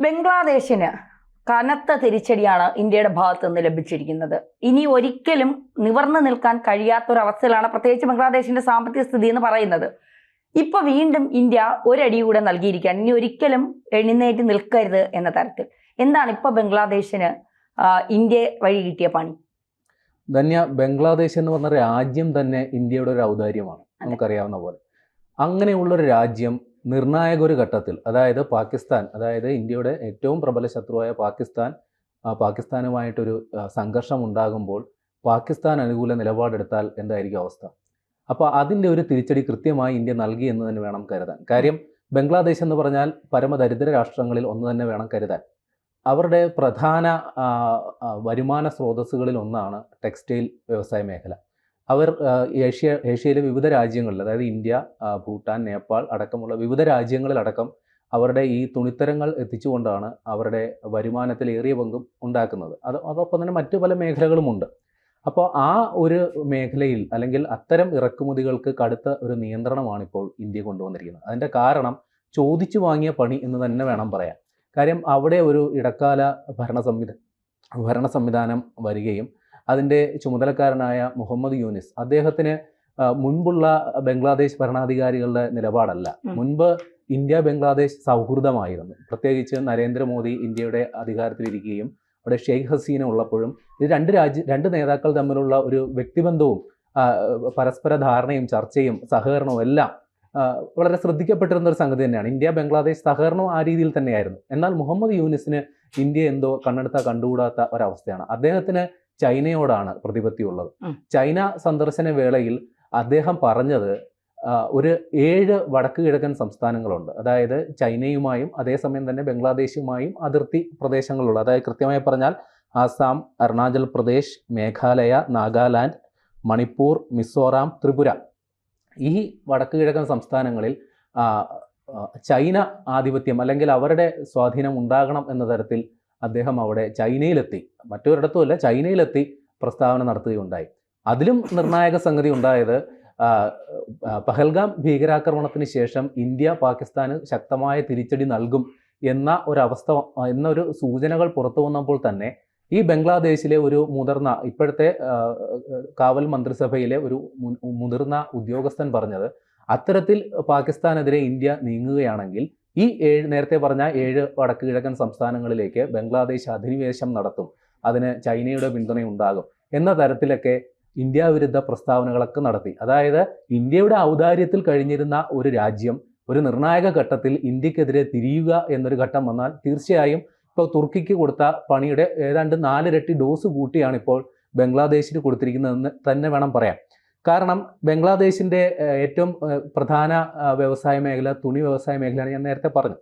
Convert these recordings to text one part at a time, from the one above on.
ബംഗ്ലാദേശിന് കനത്ത തിരിച്ചടിയാണ് ഇന്ത്യയുടെ ഭാഗത്ത് നിന്ന് ലഭിച്ചിരിക്കുന്നത്. ഇനി ഒരിക്കലും നിവർന്നു നിൽക്കാൻ കഴിയാത്തൊരവസ്ഥയിലാണ് പ്രത്യേകിച്ച് ബംഗ്ലാദേശിന്റെ സാമ്പത്തിക സ്ഥിതി എന്ന് പറയുന്നത്. ഇപ്പൊ വീണ്ടും ഇന്ത്യ ഒരടി കൂടെ നൽകിയിരിക്കുകയാണ്. ഇനി ഒരിക്കലും എഴുന്നേറ്റ് നിൽക്കരുത് എന്ന തരത്തിൽ. എന്താണ് ഇപ്പൊ ബംഗ്ലാദേശിന് ഇന്ത്യ വഴി കിട്ടിയ പണി? ധന്യ ബംഗ്ലാദേശ് എന്ന് പറഞ്ഞ രാജ്യം തന്നെ ഇന്ത്യയുടെ ഒരു ഔദാര്യമാണ്. നമുക്കറിയാവുന്ന പോലെ. അങ്ങനെയുള്ളൊരു രാജ്യം നിർണായക ഒരു ഘട്ടത്തിൽ അതായത് പാകിസ്ഥാൻ അതായത് ഇന്ത്യയുടെ ഏറ്റവും പ്രബല ശത്രുവായ പാകിസ്ഥാൻ പാകിസ്ഥാനുമായിട്ടൊരു സംഘർഷം ഉണ്ടാകുമ്പോൾ പാകിസ്ഥാൻ അനുകൂല നിലപാടെടുത്താൽ എന്തായിരിക്കും അവസ്ഥ? അപ്പോൾ അതിന്റെ ഒരു തിരിച്ചടി കൃത്യമായി ഇന്ത്യ നൽകി എന്ന് തന്നെ വേണം കരുതാൻ. കാര്യം ബംഗ്ലാദേശ് എന്ന് പറഞ്ഞാൽ പരമദരിദ്ര രാഷ്ട്രങ്ങളിൽ ഒന്ന് തന്നെ വേണം കരുതാൻ. അവരുടെ പ്രധാന വരുമാന സ്രോതസ്സുകളിൽ ഒന്നാണ് ടെക്സ്റ്റൈൽ വ്യവസായ മേഖല. അവർ ഏഷ്യ ഏഷ്യയിലെ വിവിധ രാജ്യങ്ങളിൽ അതായത് ഇന്ത്യ ഭൂട്ടാൻ നേപ്പാൾ അടക്കമുള്ള വിവിധ രാജ്യങ്ങളിലടക്കം അവരുടെ ഈ തുണിത്തരങ്ങൾ എത്തിച്ചുകൊണ്ടാണ് അവരുടെ വരുമാനത്തിൽ ഏറിയ പങ്കും ഉണ്ടാക്കുന്നത്. അത് അതോടൊപ്പം തന്നെ മറ്റു പല മേഖലകളുമുണ്ട് അപ്പോൾ ആ ഒരു മേഖലയിൽ അല്ലെങ്കിൽ അത്തരം ഇറക്കുമതികൾക്ക് കടുത്ത ഒരു നിയന്ത്രണമാണ് ഇപ്പോൾ ഇന്ത്യ കൊണ്ടുവന്നിരിക്കുന്നത്. അതിന്റെ കാരണം ചോദിച്ചു വാങ്ങിയ പണി എന്ന് തന്നെ വേണം പറയാൻ. കാര്യം അവിടെ ഒരു ഇടക്കാല ഭരണ സംവിധ ഭരണ സംവിധാനം വരികയും അതിന്റെ ചുമതലക്കാരനായ മുഹമ്മദ് യൂനിസ്. അദ്ദേഹത്തിന് മുൻപുള്ള ബംഗ്ലാദേശ് ഭരണാധികാരികളുടെ നിലപാടല്ല. മുൻപ് ഇന്ത്യ ബംഗ്ലാദേശ് സൗഹൃദമായിരുന്നു. പ്രത്യേകിച്ച് നരേന്ദ്രമോദി ഇന്ത്യയുടെ അധികാരത്തിലിരിക്കുകയും അവിടെ ഷെയ്ഖ് ഹസീന ഉള്ളപ്പോഴും ഇത് രണ്ട് രാജ്യ രണ്ട് നേതാക്കൾ തമ്മിലുള്ള ഒരു വ്യക്തിബന്ധവും പരസ്പര ധാരണയും ചർച്ചയും സഹകരണവും എല്ലാം വളരെ ശ്രദ്ധിക്കപ്പെട്ടിരുന്ന ഒരു സംഗതി തന്നെയാണ്. ഇന്ത്യ ബംഗ്ലാദേശ് സഹകരണം ആ രീതിയിൽ തന്നെയായിരുന്നു. എന്നാൽ മുഹമ്മദ് യൂനിസിന് ഇന്ത്യ എന്തോ കണ്ണെടുത്ത കണ്ടുകൂടാത്ത ഒരവസ്ഥയാണ്. അദ്ദേഹത്തിന് ചൈനയോടാണ് പ്രതിപത്തിയുള്ളത്. ചൈന സന്ദർശന വേളയിൽ അദ്ദേഹം പറഞ്ഞത് ഒരു ഏഴ് വടക്ക് കിഴക്കൻ സംസ്ഥാനങ്ങളുണ്ട്. അതായത് ചൈനയുമായും അതേസമയം തന്നെ ബംഗ്ലാദേശുമായും അതിർത്തി പ്രദേശങ്ങളുള്ള അതായത് കൃത്യമായി പറഞ്ഞാൽ ആസാം അരുണാചൽ പ്രദേശ് മേഘാലയ നാഗാലാൻഡ് മണിപ്പൂർ മിസോറാം ത്രിപുര. ഈ വടക്ക് കിഴക്കൻ സംസ്ഥാനങ്ങളിൽ ചൈന ആധിപത്യം അല്ലെങ്കിൽ അവരുടെ സ്വാധീനം ഉണ്ടാകണം എന്ന തരത്തിൽ അദ്ദേഹം അവിടെ ചൈനയിലെത്തി. മറ്റൊരിടത്തുമല്ല ചൈനയിലെത്തി പ്രസ്താവന നടത്തുകയുണ്ടായി. അതിലും നിർണായക സംഗതി ഉണ്ടായത് പഹൽഗാം ഭീകരാക്രമണത്തിന് ശേഷം ഇന്ത്യ പാകിസ്ഥാന് ശക്തമായ തിരിച്ചടി നൽകും എന്ന ഒരവസ്ഥ എന്നൊരു സൂചനകൾ പുറത്തു വന്നപ്പോൾ തന്നെ ഈ ബംഗ്ലാദേശിലെ ഒരു മുതിർന്ന ഇപ്പോഴത്തെ കാവൽ മന്ത്രിസഭയിലെ ഒരു മുതിർന്ന ഉദ്യോഗസ്ഥൻ പറഞ്ഞത് അത്തരത്തിൽ പാകിസ്ഥാനെതിരെ ഇന്ത്യ നീങ്ങുകയാണെങ്കിൽ ഈ ഏഴ് നേരത്തെ പറഞ്ഞ ഏഴ് വടക്ക് കിഴക്കൻ സംസ്ഥാനങ്ങളിലേക്ക് ബംഗ്ലാദേശ് അധിനിവേശം നടത്തും. അതിന് ചൈനയുടെ പിന്തുണയുണ്ടാകും എന്ന തരത്തിലൊക്കെ ഇന്ത്യ വിരുദ്ധ പ്രസ്താവനകളൊക്കെ നടത്തി. അതായത് ഇന്ത്യയുടെ ഔദാര്യത്തിൽ കഴിഞ്ഞിരുന്ന ഒരു രാജ്യം ഒരു നിർണായക ഘട്ടത്തിൽ ഇന്ത്യക്കെതിരെ തിരിയുക എന്നൊരു ഘട്ടം വന്നാൽ തീർച്ചയായും ഇപ്പോൾ തുർക്കിക്ക് കൊടുത്ത പണിയുടെ ഏതാണ്ട് നാലിരട്ടി ഡോസ് കൂട്ടിയാണ് ഇപ്പോൾ ബംഗ്ലാദേശിന് കൊടുത്തിരിക്കുന്നതെന്ന് തന്നെ വേണം പറയാൻ. കാരണം ബംഗ്ലാദേശിന്റെ ഏറ്റവും പ്രധാന വ്യവസായ മേഖല തുണി വ്യവസായ മേഖലയാണ് ഞാൻ നേരത്തെ പറഞ്ഞു.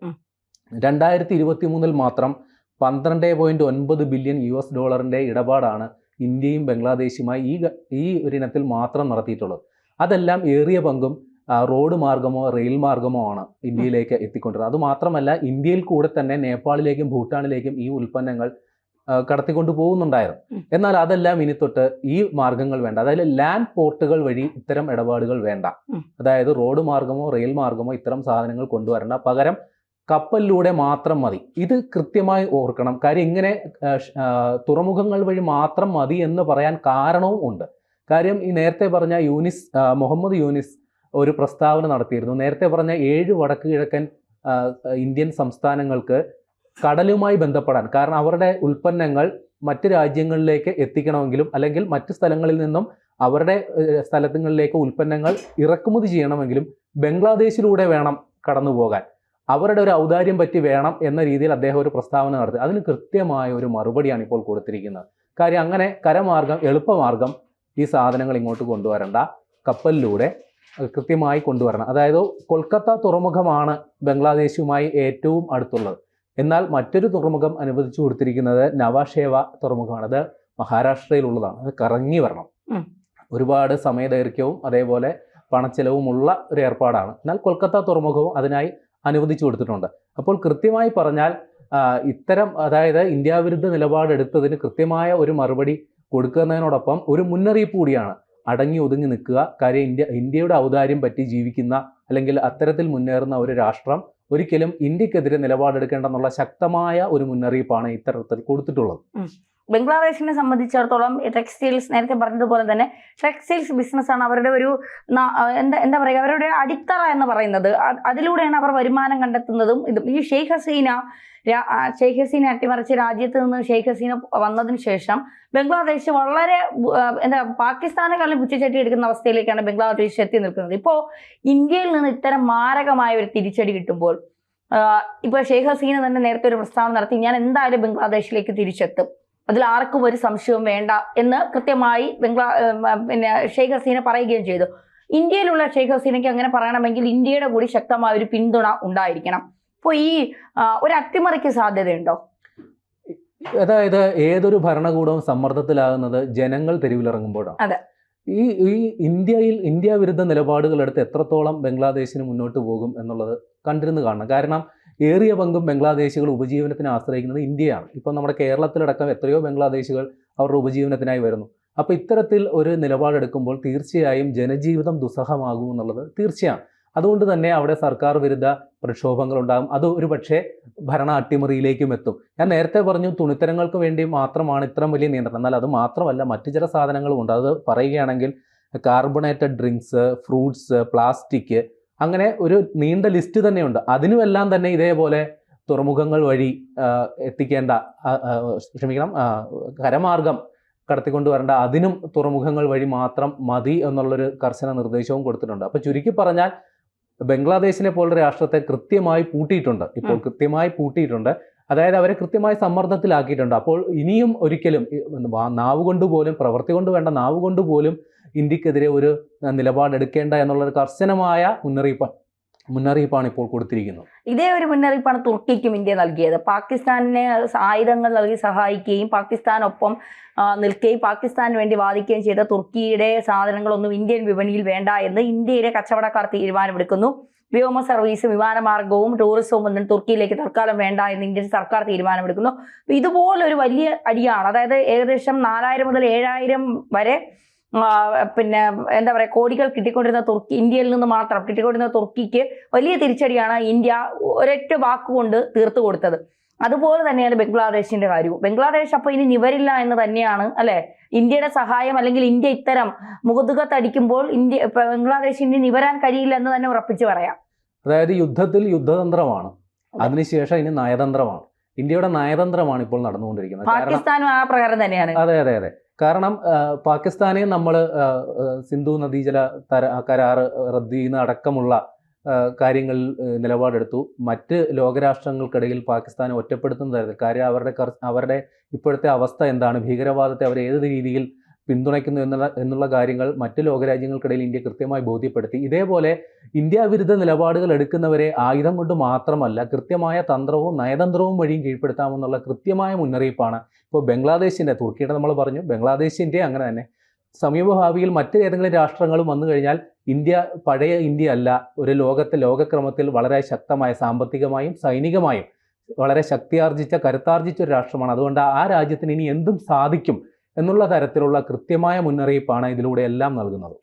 രണ്ടായിരത്തി ഇരുപത്തി മൂന്നിൽ മാത്രം പന്ത്രണ്ട് പോയിന്റ് ഒൻപത് ബില്യൺ യു എസ് ഡോളറിന്റെ ഇടപാടാണ് ഇന്ത്യയും ബംഗ്ലാദേശുമായി ഈ ഈ ഒരു ഇനത്തിൽ മാത്രം നടത്തിയിട്ടുള്ളത്. അതെല്ലാം ഏറിയ പങ്കും റോഡ് മാർഗമോ റെയിൽ മാർഗമോ ആണ് ഇന്ത്യയിലേക്ക് എത്തിക്കൊണ്ടിരുന്നത്. അതുമാത്രമല്ല ഇന്ത്യയിൽ കൂടെ തന്നെ നേപ്പാളിലേക്കും ഭൂട്ടാനിലേക്കും ഈ ഉൽപ്പന്നങ്ങൾ കടത്തിക്കൊണ്ട് പോകുന്നുണ്ടായിരുന്നു. എന്നാൽ അതെല്ലാം ഇനി തൊട്ട് ഈ മാർഗങ്ങൾ വേണ്ട. അതായത് ലാൻഡ് പോർട്ടുകൾ വഴി ഇത്തരം ഇടപാടുകൾ വേണ്ട. അതായത് റോഡ് മാർഗമോ റെയിൽ മാർഗമോ ഇത്തരം സാധനങ്ങൾ കൊണ്ടുവരണ്ട. പകരം കപ്പലിലൂടെ മാത്രം മതി. ഇത് കൃത്യമായി ഓർക്കണം. കാര്യം ഇങ്ങനെ തുറമുഖങ്ങൾ വഴി മാത്രം മതി എന്ന് പറയാൻ കാരണവും ഉണ്ട്. കാര്യം ഈ നേരത്തെ പറഞ്ഞ യൂനിസ് മുഹമ്മദ് യൂനിസ് ഒരു പ്രസ്താവന നടത്തിയിരുന്നു. നേരത്തെ പറഞ്ഞ ഏഴ് വടക്ക് കിഴക്കൻ ഇന്ത്യൻ സംസ്ഥാനങ്ങൾക്ക് കടലുമായി ബന്ധപ്പെടാൻ കാരണം അവരുടെ ഉൽപ്പന്നങ്ങൾ മറ്റ് രാജ്യങ്ങളിലേക്ക് എത്തിക്കണമെങ്കിലും അല്ലെങ്കിൽ മറ്റ് സ്ഥലങ്ങളിൽ നിന്നും അവരുടെ സ്ഥലങ്ങളിലേക്ക് ഉൽപ്പന്നങ്ങൾ ഇറക്കുമതി ചെയ്യണമെങ്കിലും ബംഗ്ലാദേശിലൂടെ വേണം കടന്നു പോകാൻ അവരുടെ ഒരു ഔദാര്യം പറ്റി വേണം എന്ന രീതിയിൽ അദ്ദേഹം ഒരു പ്രസ്താവന നടത്തി. അതിന് കൃത്യമായ ഒരു മറുപടിയാണ് ഇപ്പോൾ കൊടുത്തിരിക്കുന്നത്. കാര്യം അങ്ങനെ കരമാർഗം എളുപ്പമാർഗം ഈ സാധനങ്ങൾ ഇങ്ങോട്ട് കൊണ്ടുവരണ്ട. കപ്പലിലൂടെ കൃത്യമായി കൊണ്ടുവരണം. അതായത് കൊൽക്കത്ത തുറമുഖമാണ് ബംഗ്ലാദേശുമായി ഏറ്റവും അടുത്തുള്ളത്. എന്നാൽ മറ്റൊരു തുറമുഖം അനുവദിച്ചു കൊടുത്തിരിക്കുന്നത് നവാഷേവ തുറമുഖമാണ്. അത് മഹാരാഷ്ട്രയിലുള്ളതാണ്. അത് കറങ്ങി വരണം. ഒരുപാട് സമയദൈർഘ്യവും അതേപോലെ പണച്ചെലവുമുള്ള ഒരു ഏർപ്പാടാണ്. എന്നാൽ കൊൽക്കത്ത തുറമുഖവും അതിനായി അനുവദിച്ചു കൊടുത്തിട്ടുണ്ട്. അപ്പോൾ കൃത്യമായി പറഞ്ഞാൽ ഇത്തരം അതായത് ഇന്ത്യാ വിരുദ്ധ നിലപാടെടുത്തതിന് കൃത്യമായ ഒരു മറുപടി കൊടുക്കുന്നതിനോടൊപ്പം ഒരു മുന്നറിയിപ്പ് കൂടിയാണ്. അടങ്ങി ഒതുങ്ങി നിൽക്കുക. കാര്യം ഇന്ത്യ ഇന്ത്യയുടെ ഔദാര്യം പറ്റി ജീവിക്കുന്ന അല്ലെങ്കിൽ അത്തരത്തിൽ മുന്നേറുന്ന ഒരു രാഷ്ട്രം ഒരിക്കലും ഇന്ത്യക്കെതിരെ നിലപാടെടുക്കേണ്ടെന്നുള്ള ശക്തമായ ഒരു മുന്നറിയിപ്പാണ് ഇത്തരത്തിൽ കൊടുത്തിട്ടുള്ളത്. ബംഗ്ലാദേശിനെ സംബന്ധിച്ചിടത്തോളം ടെക്സ്റ്റൈൽസ് നേരത്തെ പറഞ്ഞതുപോലെ തന്നെ ടെക്സ്റ്റൈൽസ് ബിസിനസ്സാണ് അവരുടെ ഒരു എന്താ എന്താ പറയുക അവരുടെ അടിത്തറ എന്ന് പറയുന്നത്. അതിലൂടെയാണ് അവർ വരുമാനം കണ്ടെത്തുന്നതും ഇതും. ഈ ഷെയ്ഖ് ഹസീന ഷെയ്ഖ് ഹസീന അട്ടിമറിച്ച് രാജ്യത്ത് നിന്ന് ഷെയ്ഖ് ഹസീന വന്നതിന് ശേഷം ബംഗ്ലാദേശ് വളരെ എന്താ പാകിസ്ഥാനെക്കാളും പുച്ചച്ചട്ടി എടുക്കുന്ന അവസ്ഥയിലേക്കാണ് ബംഗ്ലാദേശ് എത്തി നിൽക്കുന്നത്. ഇപ്പോൾ ഇന്ത്യയിൽ നിന്ന് ഇത്തരം മാരകമായ ഒരു തിരിച്ചടി കിട്ടുമ്പോൾ ഇപ്പോൾ ഷെയ്ഖ് ഹസീന തന്നെ നേരത്തെ ഒരു പ്രസ്താവന നടത്തി ഞാൻ എന്തായാലും ബംഗ്ലാദേശിലേക്ക് തിരിച്ചെത്തും. അതിൽ ആർക്കും ഒരു സംശയവും വേണ്ട എന്ന് കൃത്യമായി ബംഗ്ലാ പിന്നെ ഷെയ്ഖ് ഹസീന പറയുകയും ചെയ്തു. ഇന്ത്യയിലുള്ള ഷെയ്ഖ് ഹസീനയ്ക്ക് അങ്ങനെ പറയണമെങ്കിൽ ഇന്ത്യയുടെ കൂടി ശക്തമായ ഒരു പിന്തുണ ഉണ്ടായിരിക്കണം. അപ്പോൾ ഈ ഒരു അട്ടിമറിക്ക് സാധ്യതയുണ്ടോ? അതായത് ഏതൊരു ഭരണകൂടവും സമ്മർദ്ദത്തിലാകുന്നത് ജനങ്ങൾ തെരുവിലിറങ്ങുമ്പോഴാണ്. അതെ. ഈ ഈ ഇന്ത്യയിൽ ഇന്ത്യ വിരുദ്ധ നിലപാടുകൾ എടുത്ത് എത്രത്തോളം ബംഗ്ലാദേശിന് മുന്നോട്ട് പോകും എന്നുള്ളത് കണ്ടിരുന്നു കാണണം. കാരണം ഏറിയ പങ്കും ബംഗ്ലാദേശികൾ ഉപജീവനത്തിന് ആശ്രയിക്കുന്നത് ഇന്ത്യയാണ്. ഇപ്പോൾ നമ്മുടെ കേരളത്തിലടക്കം എത്രയോ ബംഗ്ലാദേശികൾ അവരുടെ ഉപജീവനത്തിനായി വരുന്നു. അപ്പോൾ ഇത്തരത്തിൽ ഒരു നിലപാടെടുക്കുമ്പോൾ തീർച്ചയായും ജനജീവിതം ദുസ്സഹമാകും എന്നുള്ളത് തീർച്ചയാണ്. അതുകൊണ്ട് തന്നെ അവിടെ സർക്കാർ വിരുദ്ധ പ്രക്ഷോഭങ്ങൾ ഉണ്ടാകും അത് ഒരു പക്ഷേ ഭരണ അട്ടിമറിയിലേക്കും എത്തും. ഞാൻ നേരത്തെ പറഞ്ഞു തുണിത്തരങ്ങൾക്ക് വേണ്ടി മാത്രമാണ് ഇത്രയും വലിയ നിയന്ത്രണം. എന്നാൽ അത് മാത്രമല്ല മറ്റു ചില സാധനങ്ങളും ഉണ്ട്. അത് പറയുകയാണെങ്കിൽ കാർബണേറ്റഡ് ഡ്രിങ്ക്സ് ഫ്രൂട്ട്സ് പ്ലാസ്റ്റിക് അങ്ങനെ ഒരു നീണ്ട ലിസ്റ്റ് തന്നെയുണ്ട്. അതിനുമെല്ലാം തന്നെ ഇതേപോലെ തുറമുഖങ്ങൾ വഴി എത്തിക്കേണ്ട ക്ഷമിക്കണം കരമാർഗം കടത്തിക്കൊണ്ടുവരേണ്ട അതിനും തുറമുഖങ്ങൾ വഴി മാത്രം മതി എന്നുള്ളൊരു കർശന നിർദ്ദേശവും കൊടുത്തിട്ടുണ്ട്. അപ്പോൾ ചുരുക്കി പറഞ്ഞാൽ ബംഗ്ലാദേശിനെ പോലുള്ള രാഷ്ട്രത്തെ കൃത്യമായി പൂട്ടിയിട്ടുണ്ട്. ഇപ്പോൾ. കൃത്യമായി പൂട്ടിയിട്ടുണ്ട്. അതായത് അവരെ കൃത്യമായി സമ്മർദ്ദത്തിലാക്കിയിട്ടുണ്ട്. അപ്പോൾ ഇനിയും ഒരിക്കലും നാവ് കൊണ്ട് പോലും പ്രവൃത്തി കൊണ്ട് വേണ്ട നാവ് കൊണ്ട് പോലും ഇന്ത്യക്കെതിരെ ഒരു നിലപാടെടുക്കേണ്ട എന്നുള്ളൊരു കർശനമായ മുന്നറിയിപ്പ് മുന്നറിയിപ്പാണ് ഇപ്പോൾ കൊടുത്തിരിക്കുന്നത്. ഇതേ ഒരു മുന്നറിയിപ്പാണ് തുർക്കിക്കും ഇന്ത്യ നൽകിയത്. പാകിസ്ഥാനെ ആയുധങ്ങൾ നൽകി സഹായിക്കുകയും പാകിസ്ഥാനൊപ്പം നിൽക്കുകയും പാകിസ്ഥാന് വേണ്ടി വാദിക്കുകയും ചെയ്ത തുർക്കിയുടെ സാധനങ്ങളൊന്നും ഇന്ത്യൻ വിപണിയിൽ വേണ്ട എന്ന് ഇന്ത്യയിലെ കച്ചവടക്കാർ തീരുമാനമെടുക്കുന്നു. വ്യോമ സർവീസ് വിമാനമാർഗവും ടൂറിസവും ഒന്നും തുർക്കിയിലേക്ക് തൽക്കാലം വേണ്ട എന്ന് ഇന്ത്യൻ സർക്കാർ തീരുമാനമെടുക്കുന്നു. ഇതുപോലൊരു വലിയ അടിയാണ്. അതായത് ഏകദേശം നാലായിരം മുതൽ ഏഴായിരം വരെ പിന്നെ എന്താ പറയുക കോടികൾ കിട്ടിക്കൊണ്ടിരുന്ന തുർക്കി ഇന്ത്യയിൽ നിന്ന് മാത്രം കിട്ടിക്കൊണ്ടിരുന്ന തുർക്കിക്ക് വലിയ തിരിച്ചടിയാണ് ഇന്ത്യ ഒരൊറ്റ വാക്കുകൊണ്ട് തീർത്തു കൊടുത്തത്. അതുപോലെ തന്നെയാണ് ബംഗ്ലാദേശിന്റെ കാര്യവും. ബംഗ്ലാദേശ് അപ്പൊ ഇനി നിവരില്ല എന്ന് തന്നെയാണ് അല്ലെ? ഇന്ത്യയുടെ സഹായം അല്ലെങ്കിൽ ഇന്ത്യ ഇത്തരം മുഖതുകത്തടിക്കുമ്പോൾ ഇന്ത്യ ബംഗ്ലാദേശിന് ബംഗ്ലാദേശ് ഇനി നിവരാൻ കഴിയില്ല എന്ന് തന്നെ ഉറപ്പിച്ചു പറയാം. അതായത് യുദ്ധത്തിൽ യുദ്ധതന്ത്രമാണ്. അതിനുശേഷം ഇനി നയതന്ത്രമാണ്. ഇന്ത്യയുടെ നയതന്ത്രമാണ് ഇപ്പോൾ നടന്നുകൊണ്ടിരിക്കുന്നത്. പാകിസ്ഥാനും ആ പ്രകാരം തന്നെയാണ്. അതെ അതെ അതെ. കാരണം പാകിസ്ഥാനെ നമ്മൾ സിന്ധു നദീജല തര കരാർ റദ്ദ് ചെയ്യുന്ന അടക്കമുള്ള കാര്യങ്ങളിൽ നിലപാടെടുത്തു. മറ്റ് ലോകരാഷ്ട്രങ്ങൾക്കിടയിൽ പാകിസ്ഥാനെ ഒറ്റപ്പെടുത്തുന്ന തരത്തിൽ കാര്യം അവരുടെ അവരുടെ ഇപ്പോഴത്തെ അവസ്ഥ എന്താണ് ഭീകരവാദത്തെ അവർ ഏത് രീതിയിൽ പിന്തുണയ്ക്കുന്നു എന്നുള്ള എന്നുള്ള കാര്യങ്ങൾ മറ്റ് ലോകരാജ്യങ്ങൾക്കിടയിൽ ഇന്ത്യ കൃത്യമായി ബോധ്യപ്പെടുത്തി. ഇതേപോലെ ഇന്ത്യ വിരുദ്ധ നിലപാടുകൾ എടുക്കുന്നവരെ ആയുധം കൊണ്ട് മാത്രമല്ല കൃത്യമായ തന്ത്രവും നയതന്ത്രവും വഴിയും കീഴ്പ്പെടുത്താമെന്നുള്ള കൃത്യമായ മുന്നറിയിപ്പാണ് ഇപ്പോൾ ബംഗ്ലാദേശിന്റെ തുർക്കിയുടെ നമ്മൾ പറഞ്ഞു ബംഗ്ലാദേശിന്റെ അങ്ങനെ തന്നെ. സമീപഭാവിയിൽ മറ്റേതെങ്കിലും രാഷ്ട്രങ്ങളും വന്നു കഴിഞ്ഞാൽ ഇന്ത്യ പഴയ ഇന്ത്യ അല്ല ഒരു ലോകത്തെ ലോകക്രമത്തിൽ വളരെ ശക്തമായ സാമ്പത്തികമായും സൈനികമായും വളരെ ശക്തിയാർജിച്ച കരുത്താർജിച്ച ഒരു രാഷ്ട്രമാണ്. അതുകൊണ്ട് ആ രാജ്യത്തിന് ഇനി എന്തും സാധിക്കും എന്നുള്ള തരത്തിലുള്ള കൃത്യമായ മുന്നറിയിപ്പാണ് ഇതിലൂടെ എല്ലാം നൽകുന്നത്.